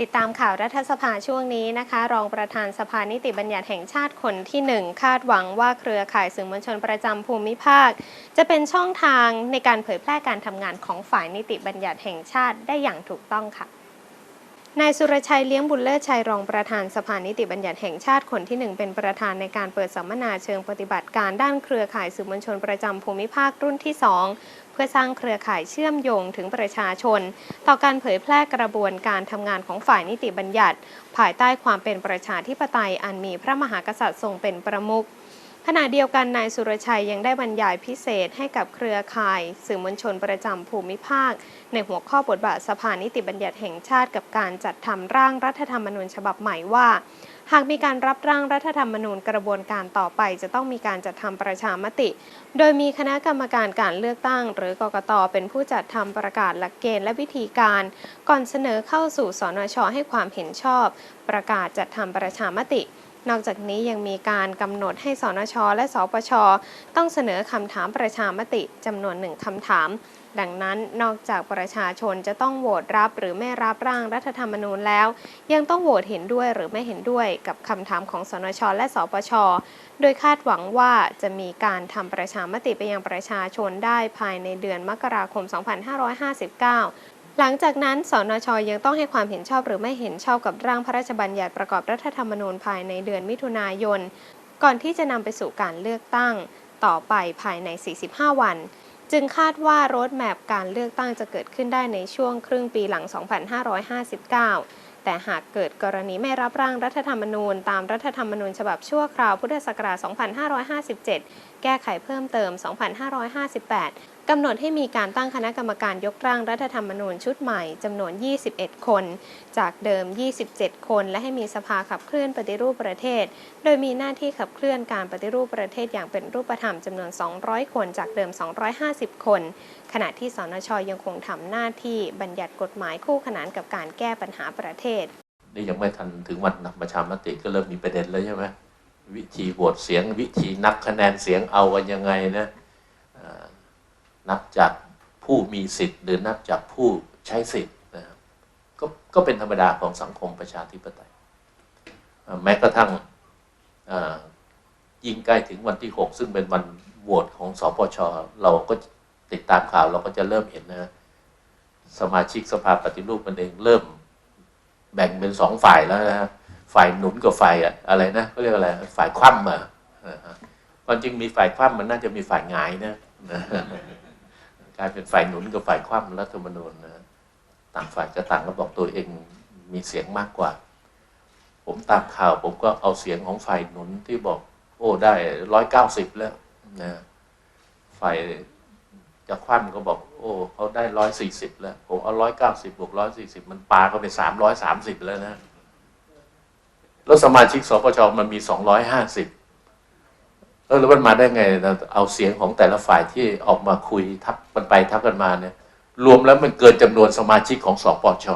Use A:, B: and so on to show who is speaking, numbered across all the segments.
A: ติดตามข่าวรัฐสภาช่วงนี้นะคะ รองประธานสภานิติบัญญัติแห่งชาติคนที่หนึ่งคาดหวังว่าเครือข่ายสื่อมวลชนประจำภูมิภาค จะเป็นช่องทางในการเผยแพร่การทำงานของฝ่ายนิติบัญญัติแห่งชาติได้อย่างถูกต้องค่ะ นายสุรชัยเลี้ยงบุญเลิศชัยรองประธานสภานิติบัญญัติแห่งชาติคนที่หนึ่งเป็นประธานในการเปิดสัมมนาเชิงปฏิบัติการด้านเครือข่ายสื่อมวลชนประจำภูมิภาครุ่นที่ 2 เพื่อสร้างเครือข่ายเชื่อมโยงถึงประชาชน ต่อการเผยแพร่กระบวนการทำงานของฝ่ายนิติบัญญัติ ภายใต้ความเป็นประชาธิปไตยอันมีพระมหากษัตริย์ทรงเป็นประมุข ขณะเดียวกันนายสุรชัยยังได้บรรยายพิเศษให้กับเครือข่าย สื่อมวลชนประจำภูมิภาค ในหัวข้อบทบาทสภานิติบัญญัติแห่งชาติกับการจัดทำร่างรัฐธรรมนูญฉบับใหม่ว่า หากมีการรับร่างรัฐธรรมนูญกระบวนการต่อไป จะต้องมีการจัดทำประชามติ โดยมีคณะกรรมการการเลือกตั้ง หรือกกตเป็นผู้จัดทำประกาศหลักเกณฑ์และวิธีการ ก่อนเสนอเข้าสู่สนชให้ความเห็นชอบ ประกาศจัดทำประชามติ นอกจากนี้ยังมีการกำหนดให้สนช และสปช ต้องเสนอคำถามประชามติจำนวนหนึ่งคำถาม ดังนั้นนอกจากประชาชนจะต้องโหวตรับหรือไม่รับร่างรัฐธรรมนูญแล้ว ยังต้องโหวตเห็นด้วยหรือไม่เห็นด้วยกับคำถามของสนช และสปช โดยคาดหวังว่าจะมีการทำประชามติไปยังประชาชนได้ภายในเดือนมกราคม 2559 หลังจากนั้นสนชยังต้องให้ความเห็นชอบหรือไม่เห็นชอบกับร่างพระราชบัญญัติประกอบรัฐธรรมนูญภายในเดือนมิถุนายน ก่อนที่จะนำไปสู่การเลือกตั้ง ต่อไปภายใน 45 วัน จึงคาดว่ารดแมพการเลือกตั้งจะเกิดขึ้นได้ในช่วงครึ่งปีหลัง 2559 แต่หากเกิดกรณีไม่รับร่างรัฐธรรมนูญ ตามรัฐธรรมนูญฉบับชั่วคราวพุทธศักราช 2557 แก้ไขเพิ่มเติม 2558 กำหนดให้มีการตั้งคณะกรรมการยกร่างรัฐธรรมนูญชุดใหม่จำนวน 21 คน จากเดิม 27 คน และให้มีสภาขับเคลื่อนปฏิรูปประเทศ โดยมีหน้าที่ขับเคลื่อนการปฏิรูปประเทศอย่างเป็นรูปธรรมจำนวน 200 คน จากเดิม 250 คน ขณะที่สนชยังคงทำหน้าที่บัญญัติกฎหมายคู่ขนานกับการแก้ปัญหาประเทศ
B: นี่ยังไม่ทันถึงวันนับประชามติก็เริ่มมีประเด็นแล้วใช่ไหมวิธีโหวตเสียงวิธีนับคะแนนเสียงเอากันยังไงนะ นับจากผู้มีสิทธิ์ หรือนับจากผู้ใช้สิทธิ์นะครับก็ก็เป็นธรรมดาของสังคมประชาธิปไตย แม้กระทั่งยิ่งใกล้ถึงวันที่ 6 ซึ่งเป็นวันโหวตของสปชเราก็ติดตามข่าวเราก็จะเริ่มเห็นนะสมาชิกสภาปฏิรูปมันเองเริ่มแบ่งเป็นสองฝ่ายแล้วนะฝ่ายหนุนกับฝ่ายอะอะไรนะเขาเรียกอะไรฝ่ายคว่ำอะอ่าความจริงมีฝ่ายคว่ำมันน่าจะมีฝ่ายหงายนะ กลายเป็นฝ่ายหนุนกับฝ่ายคว่ำรัฐธรรมนูญนะต่างฝ่ายก็ต่างก็บอกตัวเองมีเสียงมากกว่า ผมตามข่าว ผมก็เอาเสียงของฝ่ายหนุนที่บอก โอ้ได้ร้อยเก้าสิบแล้วนะฝ่ายจะคว่ำก็บอก โอ้เขาได้ร้อยสี่สิบแล้ว ผมเอาร้อยเก้าสิบบวกร้อยสี่สิบมันปาเข้าไปสามร้อยสามสิบแล้วนะ แล้วสมาชิกสปชมันมีสองร้อยห้าสิบ แล้วมันมาได้ไงเราเอาเสียงของแต่ละฝ่ายที่ออกมาคุยทับกันไปทับกันมาเนี่ย รวมแล้วมันเกินจำนวนสมาชิกของสปช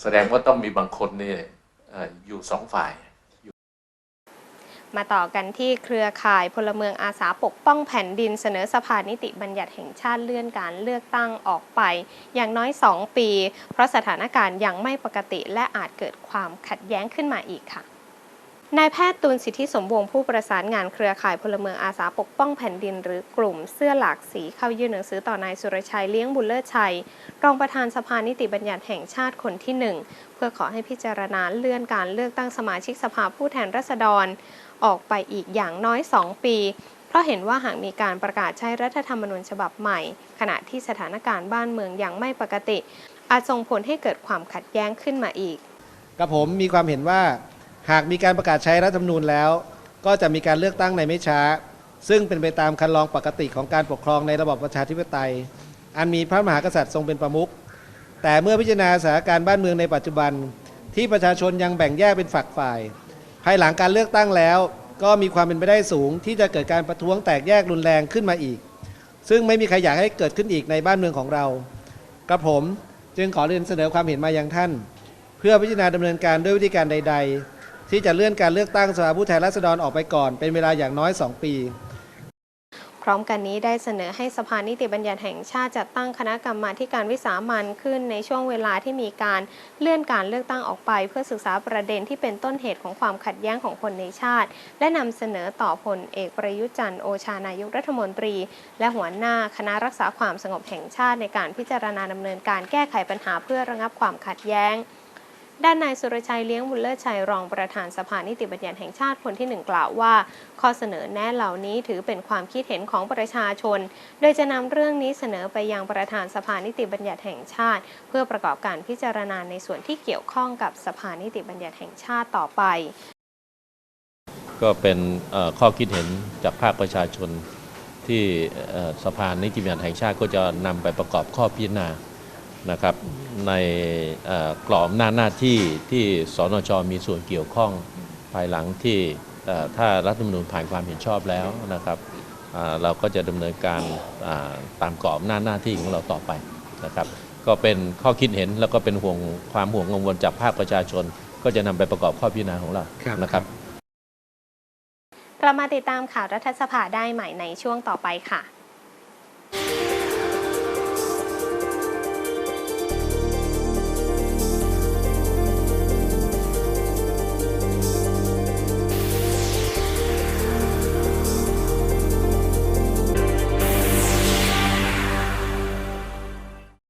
B: แสดงว่าต้องมีบางคนนี่เอ่ออยู่สองฝ่าย
A: มาต่อกันที่เครือข่ายพลเมืองอาสาปกป้องแผ่นดินเสนอสภานิติบัญญัติแห่งชาติเลื่อนการเลือกตั้งออกไป อย่างน้อย 2 ปี เพราะสถานการณ์ยังไม่ปกติและอาจเกิดความขัดแย้งขึ้นมาอีกค่ะ นายแพทย์ตูนสิทธิสมวงผู้ประสานงานเครือข่ายพลเมืองอาสาปกป้องแผ่นดิน หรือกลุ่มเสื้อหลากสีเข้ายื่นหนังสือต่อนายสุรชัยเลี้ยงบุญเลิศชัย รองประธานสภานิติบัญญัติแห่งชาติคนที่หนึ่งเพื่อขอให้พิจารณาเลื่อนการเลือกตั้งสมาชิกสภาผู้แทนราษฎร ออกไปอีกอย่างน้อย 2 ปี เพราะเห็นว่าหากมีการประกาศใช้รัฐธรรมนูญฉบับใหม่ ขณะที่สถานการณ์บ้านเมืองยังไม่ปกติ อาจส่งผลให้เกิดความขัดแย้งขึ้นมาอีก
C: กับผมมีความเห็นว่า หากมีการประกาศใช้รัฐธรรมนูญแล้ว ก็จะมีการเลือกตั้งในไม่ช้า ซึ่งเป็นไปตามคันลองปกติของการปกครองในระบอบประชาธิปไตย อันมีพระมหากษัตริย์ทรงเป็นประมุขแต่เมื่อพิจารณาสถานการณ์บ้านเมืองในปัจจุบัน ที่ประชาชนยังแบ่งแยกเป็นฝักฝ่าย ภายหลังการเลือกตั้งแล้ว ก็มีความเป็นไปได้สูง ที่จะเกิดการประท้วงแตกแยกรุนแรงขึ้นมาอีก ซึ่งไม่มีใครอยากให้เกิดขึ้นอีกในบ้านเมืองของเรากระผมจึงขอเรียนเสนอความเห็นมายังท่าน เพื่อพิจารณาดำเนินการด้วยวิธีการใด ๆ ที่จะเลื่อนการเลือกตั้งสภาผู้แทนราษฎรออกไปก่อน เป็นเวลาอย่างน้อย 2 ปี
A: พร้อมกันนี้ได้เสนอให้สภานิติบัญญัติแห่งชาติจัดตั้งคณะกรรมาการวิสามันขึ้นในช่วงเวลาที่มีการเลื่อนการเลือกตั้งออกไป เพื่อศึกษาประเด็นที่เป็นต้นเหตุของความขัดแย้งของคนในชาติ และนำเสนอต่อพลเอกประยุทธ์จันทร์โอชานายกรัฐมนตรี และหัวหน้าคณะรักษาความสงบแห่งชาติในการพิจารณาดำเนินการแก้ไขปัญหาเพื่อระงับความขัดแย้ง ด้านนายสุรชัยเลี้ยงบุญเลิศชัยรองประธานสภานิติบัญญัติแห่งชาติคนที่หนึ่งกล่าวว่า ข้อเสนอแนะเหล่านี้ถือเป็นความคิดเห็นของประชาชน โดยจะนำเรื่องนี้เสนอไปยังประธานสภานิติบัญญัติแห่งชาติ เพื่อประกอบการพิจารณาในส่วนที่เกี่ยวข้องกับสภานิติบัญญัติแห่งชาติต่อไป
B: ก็เป็นข้อคิดเห็นจากภาคประชาชนที่สภานิติบัญญัติแห่งชาติก็จะนำไปประกอบข้อพิจารณา นะครับในเอ่อกรอบหน้าจหน้าที่ที่สนชมีส่วนเกี่ยวข้องภายหลังที่เอ่อถ้ารัฐธรรมนูญผ่านความเห็นชอบแล้วนะครับอ่าเราก็จะดำเนินการอ่าตามกรอบหน้าจหน้าที่ของเราต่อไปนะครับ ก็เป็นข้อคิดเห็นแล้วก็เป็นห่วงความห่วงกังวลจากภาคประชาชน ก็จะนำไปประกอบข้อพิจารณาของเรา
D: ครับ
B: นะครับ
A: เรามาติดตามข่าวรัฐสภาได้ใหม่ในช่วงต่อไปค่ะ